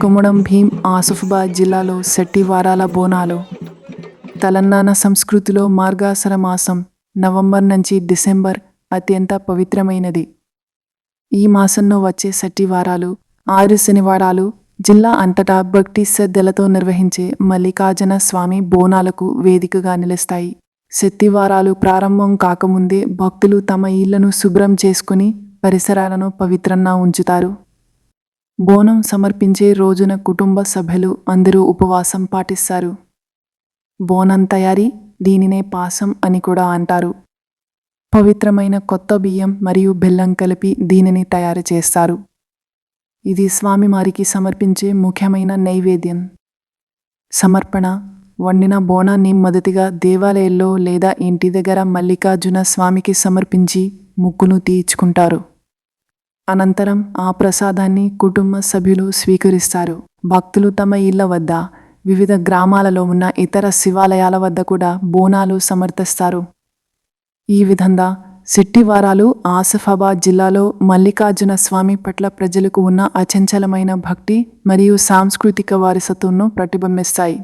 కుమ్మడం భీం ఆసిఫాబాద్ జిల్లాలో శెట్టివారాల బోనాలు. తెలంగాణ సంస్కృతిలో మార్గాసర మాసం నవంబర్ నుంచి డిసెంబర్ అత్యంత పవిత్రమైనది. ఈ మాసంలో వచ్చే శెట్టివారాలు ఆరు శనివారాలు జిల్లా అంతటా భక్తి శ్రద్ధలతో నిర్వహించే మల్లికార్జున స్వామి బోనాలకు వేదికగా నిలుస్తాయి. శెట్టివారాలు ప్రారంభం కాకముందే భక్తులు తమ ఇళ్ళను శుభ్రం చేసుకుని పరిసరాలను పవిత్రంగా ఉంచుతారు. బోనం సమర్పించే రోజున కుటుంబ సభ్యులు అందరూ ఉపవాసం పాటిస్తారు. బోనం తయారీ దీనినే పాసం అని కూడా అంటారు. పవిత్రమైన కొత్త బియ్యం మరియు బెల్లం కలిపి దీనిని తయారు చేస్తారు. ఇది స్వామివారికి సమర్పించే ముఖ్యమైన నైవేద్యం. సమర్పణ వండిన బోనాన్ని మొదటిగా దేవాలయంలో లేదా ఇంటి దగ్గర మల్లికార్జున స్వామికి సమర్పించి ముక్కును తీర్చుకుంటారు. అనంతరం ఆ ప్రసాదాన్ని కుటుంబ సభ్యులు స్వీకరిస్తారు. భక్తులు తమ ఇళ్ళ వద్ద వివిధ గ్రామాలలో ఉన్న ఇతర శివాలయాల వద్ద కూడా బోనాలు సమర్థిస్తారు ఈ విధంగా శెట్టివారాలు ఆసిఫాబాద్ జిల్లాలో మల్లికార్జున స్వామి పట్ల ప్రజలకు ఉన్న అచంచలమైన భక్తి మరియు సాంస్కృతిక వారసత్వంను ప్రతిబింబిస్తాయి.